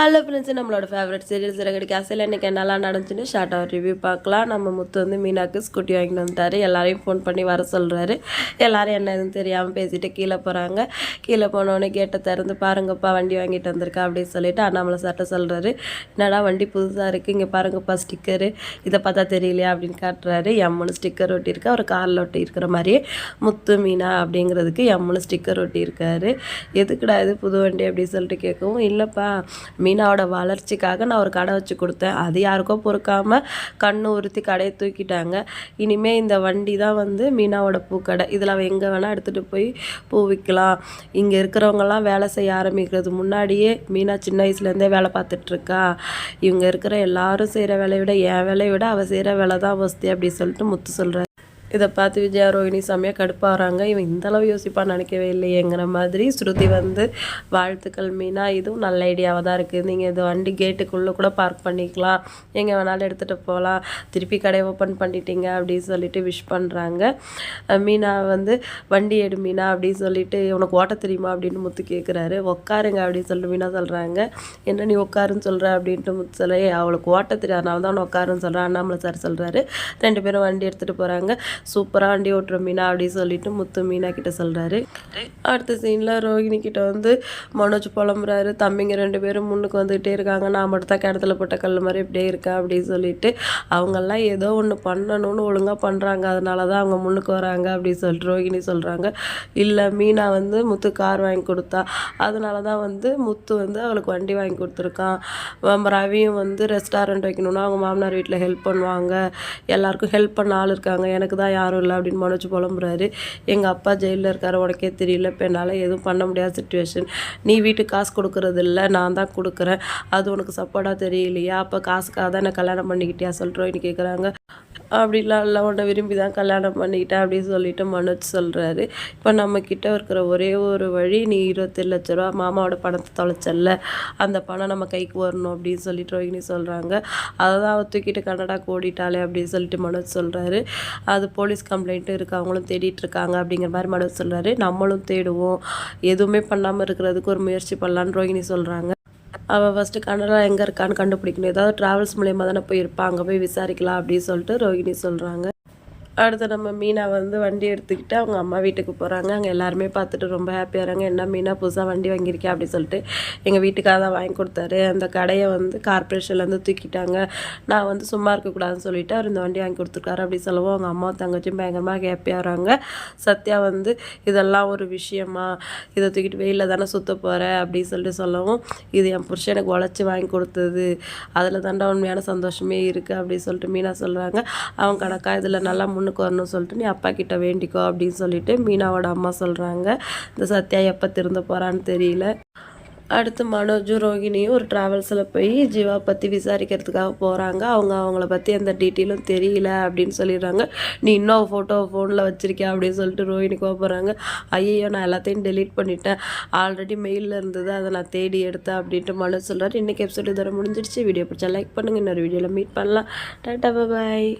Hello friends நம்மளோட favourite serial சிறகடி காசில் இன்றைக்கி என்னெல்லாம் நடந்துச்சுன்னு ஷார்ட்டாக ரிவ்யூ பார்க்கலாம். நம்ம முத்து வந்து மீனாக்கு ஸ்கூட்டி வாங்கிட்டு வந்துட்டார். எல்லாரையும் ஃபோன் பண்ணி வர சொல்கிறாரு எல்லாரும் என்ன எதுவும் தெரியாமல் பேசிட்டு கீழே போகிறாங்க கீழே போனோடனே கேட்டை திறந்து பாருங்கப்பா வண்டி வாங்கிட்டு வந்திருக்கா அப்படின்னு சொல்லிட்டு அண்ணாமலை சட்டை சொல்கிறாரு என்னடா வண்டி புதுசாக இருக்குது இங்கே பாருங்கப்பா ஸ்டிக்கரு இதை பார்த்தா தெரியலையா அப்படின்னு காட்டுறாரு. எம்முன்னு ஸ்டிக்கர் ஒட்டியிருக்கு. அவர் காரில் ஒட்டி இருக்கிற மாதிரியே முத்து மீனா அப்படிங்கிறதுக்கு எம்முன்னு ஸ்டிக்கர் ஒட்டியிருக்காரு. எதுக்குடா இது புது வண்டி அப்படின்னு சொல்லிட்டு கேட்கவும் இல்லைப்பா மீ மீனாவோட வளர்ச்சிக்காக நான் ஒரு கடை வச்சு கொடுத்தேன். அது யாருக்கோ பொறுக்காமல் கண்ணு உறுத்தி கடையை தூக்கிட்டாங்க. இனிமேல் இந்த வண்டி தான் வந்து மீனாவோட பூக்கடை. இதில் அவள் எங்கே வேணால் எடுத்துகிட்டு போய் பூ விற்கலாம். இங்கே இருக்கிறவங்கெல்லாம் வேலை செய்ய ஆரம்பிக்கிறது முன்னாடியே மீனா சின்ன வயசுலேருந்தே வேலை பார்த்துட்ருக்கா. இவங்க இருக்கிற எல்லாரும் செய்கிற வேலையை விட என் வேலையை விட அவள் செய்கிற வேலை தான் வசதி அப்படி சொல்லிட்டு முத்து சொல்கிறார். இதை பார்த்து விஜயா ரோஹிணி செம்மையாக கடுப்பாகிறாங்க இவன் இந்தளவு யோசிப்பான்னு நினைக்கவே இல்லையேங்கிற மாதிரி ஸ்ருதி வந்து வாழ்த்துக்கள் மீனா இதுவும் நல்ல ஐடியாவாக தான் இருக்குது நீங்கள் இது வண்டி கேட்டுக்குள்ளே கூட பார்க் பண்ணிக்கலாம். எங்கே வேணாலும் எடுத்துகிட்டு போகலாம் திருப்பி கடை ஓப்பன் பண்ணிட்டீங்க அப்படின்னு சொல்லிட்டு விஷ் பண்ணுறாங்க மீனா வந்து வண்டி எடு மீனா அப்படின்னு சொல்லிட்டு உனக்கு ஓட்ட தெரியுமா? அப்படின்னு முத்து கேட்குறாரு உட்காருங்க அப்படின்னு சொல்லிட்டு மீனா சொல்கிறாங்க என்ன நீ உட்காருன்னு சொல்கிற அப்படின்ட்டு முத்து சொல்ல அவளுக்கு ஓட்ட தெரியாதனால தான் உட்காருன்னு சொல்கிறேன் அண்ணாமலை சார் சொல்கிறாரு ரெண்டு பேரும் வண்டி எடுத்துகிட்டு போகிறாங்க சூப்பராக வண்டி ஓட்டுற மீனா அப்படின்னு சொல்லிட்டு முத்து மீனா கிட்ட சொல்கிறாரு அடுத்த சீனில் ரோஹிணி கிட்ட வந்து மனோஜ் புலம்புறாரு. தம்பிங்க ரெண்டு பேரும் முன்னுக்கு வந்துகிட்டே இருக்காங்க. நான் மட்டும் தான் கிணத்துல போட்ட கல் மாதிரி இப்படியே இருக்கா அப்படின்னு சொல்லிட்டு அவங்கெல்லாம் ஏதோ ஒன்று பண்ணணும்னு ஒழுங்காக பண்ணுறாங்க அதனால தான் அவங்க முன்னுக்கு வராங்க அப்படின்னு சொல்லிட்டு ரோஹிணி சொல்கிறாங்க இல்லை மீனா வந்து முத்து கார் வாங்கி கொடுத்தா. அதனால தான் வந்து முத்து வந்து அவளுக்கு வண்டி வாங்கி கொடுத்துருக்கான். ரவியும் வந்து ரெஸ்டாரண்ட் வைக்கணும்னா அவங்க மாமனார் வீட்டில் ஹெல்ப் பண்ணுவாங்க. எல்லாருக்கும் ஹெல்ப் பண்ண ஆள் இருக்காங்க. எனக்கு தான் யாரும் இல்லை அப்படின்னு மனோஜ் புலம்புறாரு. எங்கள் அப்பா ஜெயிலில் இருக்கார் உனக்கே தெரியல இப்போ என்னால் எதுவும் பண்ண முடியாத சுச்சுவேஷன் நீ வீட்டுக்கு காசு கொடுக்குறது இல்லை நான் தான் கொடுக்குறேன். அது உனக்கு சப்போர்ட்டாக தெரியலையா? அப்போ காசுக்காக தான் என்ன கல்யாணம் பண்ணிக்கிட்டியா? சொல்கிறோம் கேட்குறாங்க அப்படிலாம் இல்லை உன்னை விரும்பி தான் கல்யாணம் பண்ணிக்கிட்டேன் அப்படின்னு சொல்லிட்டு மனோஜ் சொல்கிறாரு இப்போ நம்மக்கிட்ட இருக்கிற ஒரே ஒரு வழி நீ இருபத்தேழு லட்ச ரூபா மாமாவோட பணத்தை தொலைச்சல்ல. அந்த பணம் நம்ம கைக்கு வரணும் அப்படின்னு சொல்லிட்டு ரோஹினி சொல்கிறாங்க அதை தான் அவள் தூக்கிட்டு கன்னடா ஓடிட்டாளே அப்படின்னு சொல்லிட்டு மனோஜ் சொல்கிறாரு அது போலீஸ் கம்ப்ளைண்ட்டும் இருக்குது அவங்களும் தேடிட்டு இருக்காங்க அப்படிங்கிற மாதிரி மனோஜ் சொல்கிறாரு நம்மளும் தேடுவோம். எதுவுமே பண்ணாமல் இருக்கிறதுக்கு ஒரு முயற்சி பண்ணலான்னு ரோஹினி சொல்கிறாங்க அவள் ஃபஸ்ட்டு கனடா எங்கே இருக்கான்னு கண்டுபிடிக்கணும். ஏதாவது ட்ராவல்ஸ் மூலயமா தானே போயிருப்பா அங்கே போய் விசாரிக்கலாம் அப்படின்னு சொல்லிட்டு ரோஹிணி சொல்கிறாங்க அடுத்து நம்ம மீனா வந்து வண்டி எடுத்துக்கிட்டு அவங்க அம்மா வீட்டுக்கு போகிறாங்க அங்கே எல்லாருமே பார்த்துட்டு ரொம்ப ஹாப்பியாக இருக்காங்க. என்ன மீனா புதுசாக வண்டி வாங்கியிருக்கேன் அப்படின்னு சொல்லிட்டு எங்கள் வீட்டுக்காக தான் வாங்கி கொடுத்தாரு. அந்த கடையை வந்து கார்பரேஷன்லேருந்து தூக்கிட்டாங்க. நான் வந்து சும்மா இருக்கக்கூடாதுன்னு சொல்லிட்டு அவர் இந்த வண்டி வாங்கி கொடுத்துருக்காரு அப்படி சொல்லவும் அவங்க அம்மா தங்கச்சியும் பயங்கரமாக ஹாப்பியாக வராங்க. சத்யா வந்து இதெல்லாம் ஒரு விஷயமா? இதை தூக்கிட்டு வெயிலில் தானே சுற்ற போகிற அப்படின்னு சொல்லிட்டு சொல்லவும் இது என் புருஷன் எனக்கு உழைச்சி வாங்கி கொடுத்தது. அதில் தாண்டா உண்மையான சந்தோஷமே இருக்குது அப்படின்னு சொல்லிட்டு மீனா சொல்கிறாங்க அவங்க கணக்கா இதில் நல்லா முன்னு பொண்ணுக்கு வரணும்னு சொல்லிட்டு நீ அப்பா கிட்ட வேண்டிக்கோ அப்படின்னு சொல்லிட்டு மீனாவோட அம்மா சொல்கிறாங்க இந்த சத்யா எப்போ திறந்து போகிறான்னு தெரியல. அடுத்து மனோஜும் ரோகிணியும் ஒரு ட்ராவல்ஸில் போய் ஜீவா பற்றி விசாரிக்கிறதுக்காக போகிறாங்க அவங்க அவங்கள பற்றி எந்த டீட்டெயிலும் தெரியல அப்படின்னு சொல்லிடுறாங்க. நீ இன்னும் ஃபோட்டோ ஃபோனில் வச்சுருக்கியா? அப்படின்னு சொல்லிட்டு ரோஹிணி போகிறாங்க ஐயோ நான் எல்லாத்தையும் டெலீட் பண்ணிட்டேன். ஆல்ரெடி மெயிலில் இருந்தது. அதை நான் தேடி எடுத்தேன் அப்படின்ட்டு மனோஜ் சொல்கிறார் இன்றைக்கி எபிசோடு இதோட முடிஞ்சிடுச்சு. வீடியோ பிடிச்சா லைக் பண்ணுங்கள் இன்னொரு வீடியோவில் மீட் பண்ணலாம். டாட்டா பாய்